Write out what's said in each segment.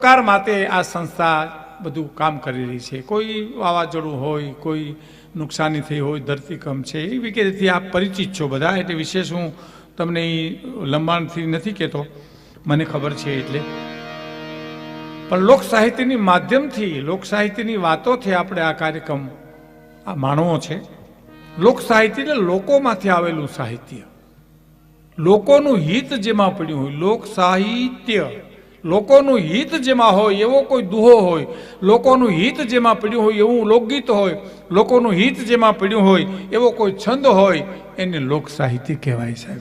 સરકાર માટે આ સંસ્થા બધું કામ કરી રહી છે. કોઈ વાવાઝોડું હોય, કોઈ નુકસાની થઈ હોય, ધરતીકંપ છે એ વગેરેથી આપ પરિચિત છો બધા, એટલે વિશેષ હું તમને લંબાણથી નથી કહેતો, મને ખબર છે એટલે. પણ લોક સાહિત્યની માધ્યમથી, લોક સાહિત્યની વાતોથી આપણે આ કાર્યક્રમ આ માણવો છે. લોક સાહિત્ય એટલે લોકોમાંથી આવેલું સાહિત્ય. લોકોનું હિત જેમાં પડ્યું હોય, લોક સાહિત્ય. લોકોનું હિત જેમાં હોય, એવો કોઈ દુહો હોય, લોકોનું હિત જેમાં પડ્યું હોય, એવું લોકગીત હોય, લોકોનું હિત જેમાં પડ્યું હોય, એવો કોઈ છંદ હોય, એને લોક સાહિત્ય કહેવાય સાહેબ.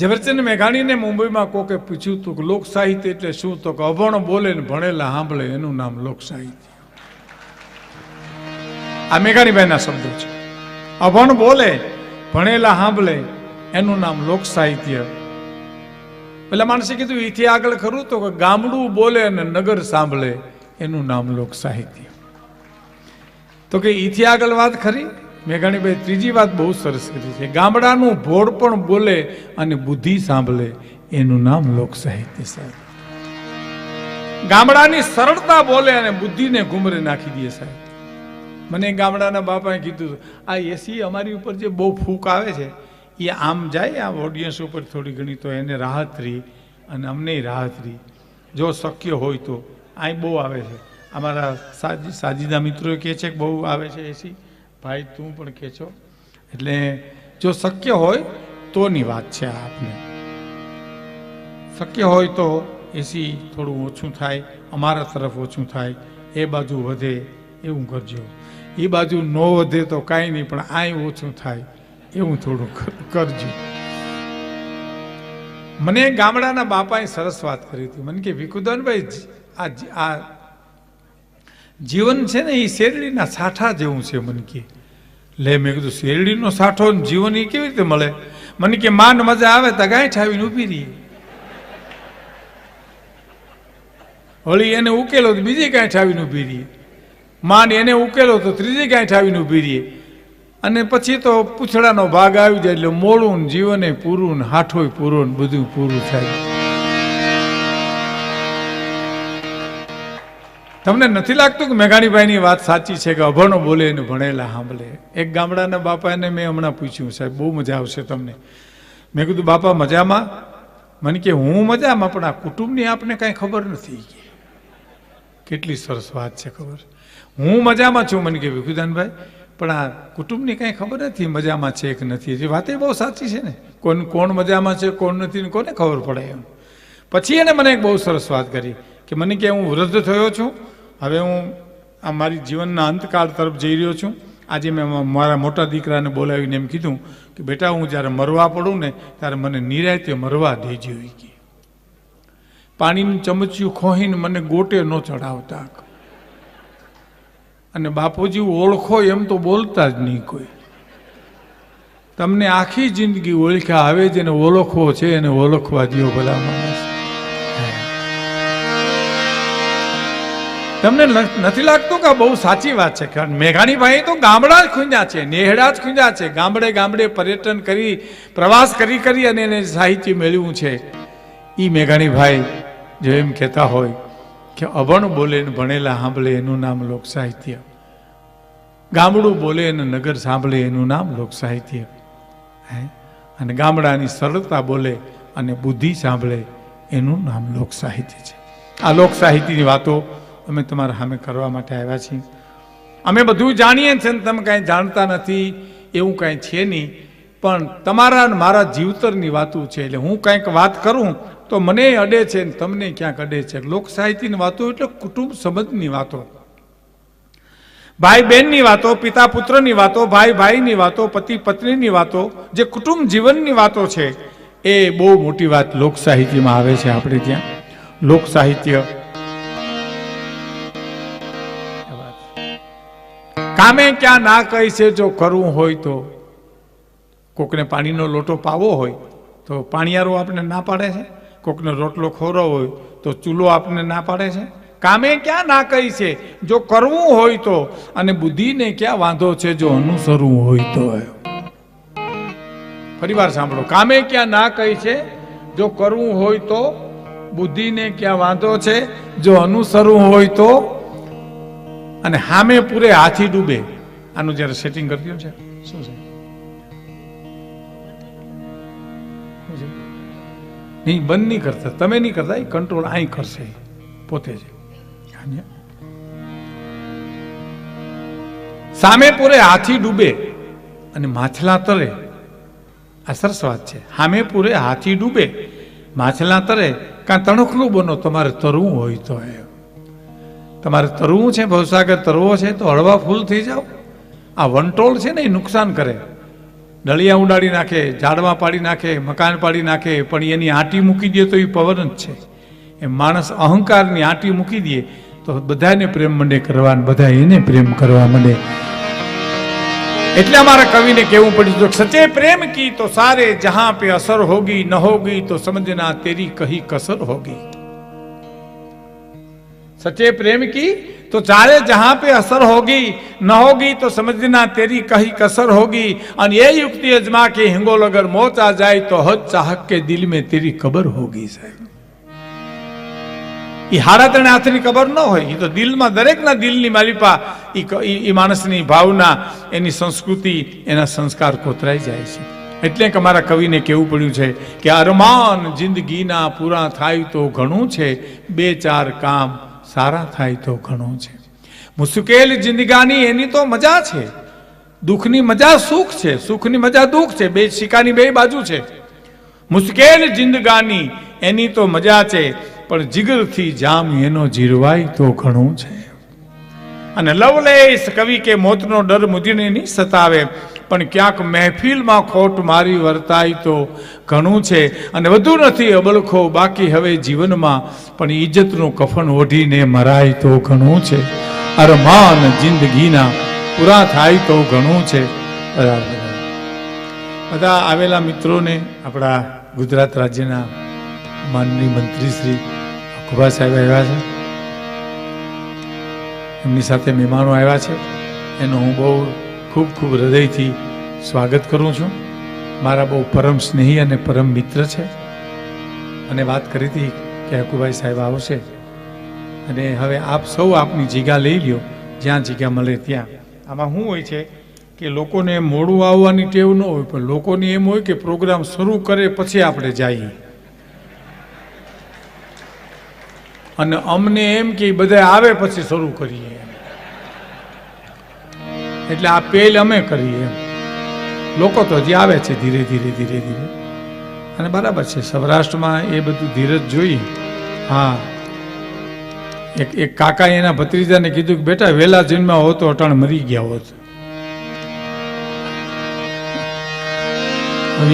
ઝવેરચંદ મેઘાણીને મુંબઈમાં કોકે પૂછ્યું હતું કે લોક સાહિત્ય એટલે શું? તો કે અભણ બોલે ને ભણેલા સાંભળે, એનું નામ લોક સાહિત્ય આ મેઘાણીભાઈના શબ્દો છે. અભણ બોલે, ભણેલા સાંભળે, એનું નામ લોક સાહિત્ય પેલા માણસે કીધું એથી આગળ ખરું તો કે ગામડું બોલે અને નગર સાંભળે. એનું નામ લોક સાહિત્ય. તો કે એથી આગળ વાત ખરી? મેઘાણીભાઈ ત્રીજી વાત બહુ સરસ કરી છે. ગામડાનું ભોળ પણ બોલે અને બુદ્ધિ સાંભળે. એનું નામ લોક સાહિત્ય સાહેબ. ગામડાની સરળતા બોલે અને બુદ્ધિને ઘુમરે નાખી દે સાહેબ. મને ગામડાના બાપાએ કીધું, આ એસી અમારી ઉપર જે બહુ ફૂંક આવે છે એ આમ જાય, આ ઓડિયન્સ ઉપર થોડી ઘણી તો એને રાહત રહી અને અમને રાહત રહી. જો શક્ય હોય તો. અહીં બહુ આવે છે. અમારા સાજી, સાજીદા મિત્રો કહે છે કે બહુ આવે છે એસી ભાઈ, તું પણ કહે છો. એટલે જો શક્ય હોય તોની વાત છે આ આપને. શક્ય હોય તો એસી થોડું ઓછું થાય, અમારા તરફ ઓછું થાય, એ બાજુ વધે, એવું કરજો. એ બાજુ ન વધે તો કાંઈ નહીં, પણ આય ઓછું થાય. એવું થોડું કરજો. મને ગામડાના બાપાએ સરસ વાત કરી હતી. મને કે વિકુદનભાઈ આ આ જીવન છે ને એ શેરડીના સાઠા જેવું છે. મને કે, લે, મેં કીધું, શેરડીનો સાઠો જીવન એ કેવી રીતે મળે? મને કે, માંડ મજા આવે તો ગાય ઠાવીને ઊભી રહી. વળી એને ઉકેલો તો બીજી ગાંઠ આવીને ઊભી રહીએ માંડ એને ઉકેલો તો ત્રીજી ગાંઠ આવીને ઊભી રહી. અને પછી તો પૂછડાનો ભાગ આવી જાય એટલે મોડું જીવને પૂરું ને હાઠોય પૂરું ને બધું પૂરું થાય. તમને નથી લાગતું કે મેઘાણીભાઈની વાત સાચી છે કે અભણો બોલે અને ભણેલા સાંભળે? એક ગામડાના બાપાને મેં હમણાં પૂછ્યું, સાહેબ, બહુ મજા આવશે તમને. મેં કીધું, બાપા, મજામાં? મને કે, હું મજામાં, પણ આ કુટુંબની આપને કાંઈ ખબર નથી. કેટલી સરસ વાત છે ખબર. હું મજામાં છું. મને કે વિકુદાનભાઈ પણ આ કુટુંબની કાંઈ ખબર નથી મજામાં છે કે નથી. જે વાતે બહુ સાચી છે ને. કોણ કોણ મજામાં છે, કોણ નથી ને કોને ખબર પડે એમ. પછી એને મને એક બહુ સરસ વાત કરી કે મને કે હું વૃદ્ધ થયો છું. હવે હું આ મારી જીવનના અંતકાળ તરફ જઈ રહ્યો છું. આજે મેં મારા મોટા દીકરાને બોલાવીને એમ કીધું કે બેટા હું જ્યારે મરવા પડું ને ત્યારે મને નિરાયતે મરવા દેજો હોય કે. પાણીનું ચમચિયું ખોહીને મને ગોટે ન ચડાવતા. અને બાપુજી ઓળખો એમ તો બોલતા જ નહીં કોઈ. તમને આખી જિંદગી ઓળખ્યા આવે જેને ઓળખવો છે, એને ઓળખવા દો ભલા માણસ. તમને નથી લાગતું કે બહુ સાચી વાત છે? કારણ મેઘાણીભાઈ તો ગામડા જ ખૂંજ્યા છે, નેહડા જ ખૂંજ્યા છે. ગામડે ગામડે પર્યટન કરી, પ્રવાસ કરી કરી અને એને સાહિત્ય મેળવ્યું છે. એ મેઘાણીભાઈ જો એમ કહેતા હોય કે અભણ બોલે ભણેલા સાંભળે એનું નામ લોક સાહિત્ય ગામડું બોલે અને નગર સાંભળે એનું નામ લોક સાહિત્ય હે? અને ગામડાની સરળતા બોલે અને બુદ્ધિ સાંભળે એનું નામ લોક સાહિત્ય છે. આ લોક સાહિત્યની વાતો અમે તમારા સામે કરવા માટે આવ્યા છીએ. અમે બધું જાણીએ છીએ ને તમે કાંઈ જાણતા નથી, એવું કાંઈ છે નહીં. પણ તમારા મારા જીવતરની વાતો છે. એટલે હું કાંઈક વાત કરું તો મને અડે છે તમને ક્યાંક અડે છે? લોક સાહિત્યની વાતો એટલે કુટુંબ સંબંધની વાતો. ભાઈ બહેનની વાતો પિતા પુત્રની વાતો ભાઈ ભાઈની વાતો પતિ પત્નીની વાતો, જે કુટુંબ જીવનની વાતો છે, એ બહુ મોટી વાત લોક સાહિત્યમાં આવે છે આપણે ત્યાં. લોક સાહિત્ય કામે ક્યાં ના કહી છે જો કરવું હોય તો. કોકને પાણીનો લોટો પાવો હોય તો પાણીયારો આપણે ના પાડે છે? કોકને રોટલો ખોરો હોય તો ચૂલો આપને ના પાડે છે? કામે ક્યાં ના કહી છે? જો કરવું હોય તો. અને બુદ્ધિને ક્યાં વાંધો છે જો અનુસરવું હોય તો? ફરી વાર સાંભળો. કામે ક્યાં ના કહી છે? જો કરવું હોય તો. બુદ્ધિને ક્યાં વાંધો છે? જો અનુસરવું હોય તો. અને હામે પૂરે હાથી ડૂબે. આનું જ્યારે સેટિંગ કરી છે. શું છે? નહીં બંધ નહીં કરતા. તમે નહીં કરતા, એ કંટ્રોલ અહીં કરશે. પોતે જ. સામે પૂરે હાથી ડૂબે અને માછલા તરે. આ સરસ વાત છે. સામે પૂરે હાથી ડૂબે, માછલા તરે. કાં તણખલું બનો, તમારે તરવું હોય તો એ. તમારે તરવું છે, ભવસાગર તરવો છે, તો હળવા ફૂલ થઈ જાઓ. આ વંટોળ છે ને, એ નુકસાન કરે. દળિયા ઉડાડી નાખે, ઝાડવા પાડી નાખે, મકાન પાડી નાખે, પણ એની આંટી મૂકી દે તો એ પવન જ છે. એ માણસ અહંકારની આંટી મૂકી દે તો બધાને પ્રેમ મને કરવા બધા એને પ્રેમ કરવા મને એટલે મારા કવિને કહેવું પડ્યું સચે પ્રેમ કી તો સારે જહા પે અસર હોગી, ન હોગી તો સમજના તેરી કહી કસર હોગી. સચે પ્રેમ કી તો ચારે जहाँ पे असर होगी, न होगी तो समझना तेरी कहीं कसर होगी। और ये युक्ति अजमा के हिंगोल अगर मोच જાય તો હજ ચાહક કે દિલ दिल તેરી કબર હોગી સાહેબ એ હારા તણે હાથની ખબર ન હોય એ તો દિલમાં દરેકના દિલની માલિપા એ માણસની ભાવના એની સંસ્કૃતિ એના સંસ્કાર કોતરાઈ જાય છે એટલે કે અમારા કવિને કહેવું પડ્યું છે કે અરમાન જિંદગીના પૂરા થાય તો ઘણું છે બે ચાર કામ સારા થાય તો ઘણું છે. મુશ્કેલ જિંદગાની એની તો મજા છે. દુઃખની મજા સુખ છે. સુખની મજા દુઃખ છે. બે સિક્કાની બે બાજુ છે. મુશ્કેલ જિંદગાની એની તો મજા છે, પણ જીગરથી જામ એનો જીરવાય તો ઘણું છે. અને લવલેશ કવિ કે મોતનો ડર મુદીને સતાવે. પણ ક્યાંક મહેફિલમાં ખોટ મારી વર્તાય તો ઘણું છે. અને વધુ નથી અબલખો, બાકી હવે જીવનમાં પણ ઇજ્જતનું કફન ઓઢીને મરાય તો ઘણું છે. અરમાન જિંદગીના પૂરા થાય તો ઘણું છે. બરાબર બધા આવેલા મિત્રોને આપણા ગુજરાત રાજ્યના માનનીય મંત્રી શ્રી અખુભા સાહેબ આવ્યા છે. એમની સાથે મહેમાનો આવ્યા છે. એનું હું બહુ ખૂબ ખૂબ હૃદયથી સ્વાગત કરું છું. મારા બહુ પરમ સ્નેહી અને પરમ મિત્ર છે. અને વાત કરી હતી કે હકુભાઈ સાહેબ આવશે. અને હવે આપ સૌ આપની જગ્યા લઈ લ્યો, જ્યાં જગ્યા મળે ત્યાં. આમાં શું હોય છે કે લોકોને મોડું આવવાની ટેવ ન હોય, પણ લોકોને એમ હોય કે પ્રોગ્રામ શરૂ કરે પછી આપણે જઈએ. અને અમને એમ કે બધા આવે પછી શરૂ કરીએ. એટલે આ પહેલ અમે કરીએ એમ. લોકો તો હજી આવે છે ધીરે ધીરે ધીરે ધીરે. અને બરાબર છે, સૌરાષ્ટ્રમાં એ બધું ધીરજ જોઈ હા. એક એક કાકા એના ભત્રીજાને કીધું કે, બેટા વહેલા જન્મ્યા હો તો અટાણ મરી ગયા હોત.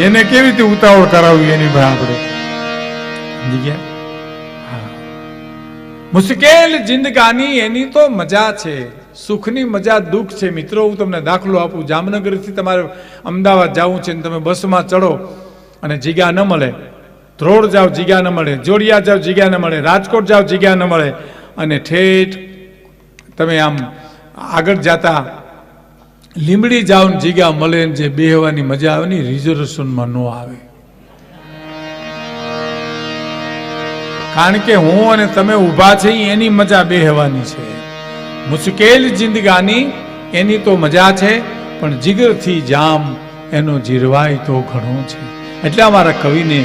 એને કેવી રીતે ઉતાવળ કરાવવી એની ભાઈ આપણે? સમજી ગયા? મુશ્કેલ જિંદગાની એની તો મજા છે. સુખની મજા, દુઃખ છે. મિત્રો, હું તમને દાખલો આપું. જામનગરથી તમારે અમદાવાદ જવું છે ને તમે બસમાં ચડો અને જીગા ન મળે. ધ્રોડ જાઓ જીગા ન મળે. જોડિયા જાઓ જીગા ન મળે. રાજકોટ જાઓ જીગા ન મળે. અને ઠેઠ તમે આમ આગળ જતા લીમડી જાઓ ને જીગા મળે ને જે બેહવાની મજા આવે ને રિઝર્વેશનમાં ન આવે. કારણ કે હું અને તમે ઊભા છે, એની મજા બેહવાની છે. મુશ્કેલ જિંદગાની એની તો મજા છે, પણ જીગરથી જામ એનો જીરવાય તો ઘણો છે. એટલે અમારા કવિને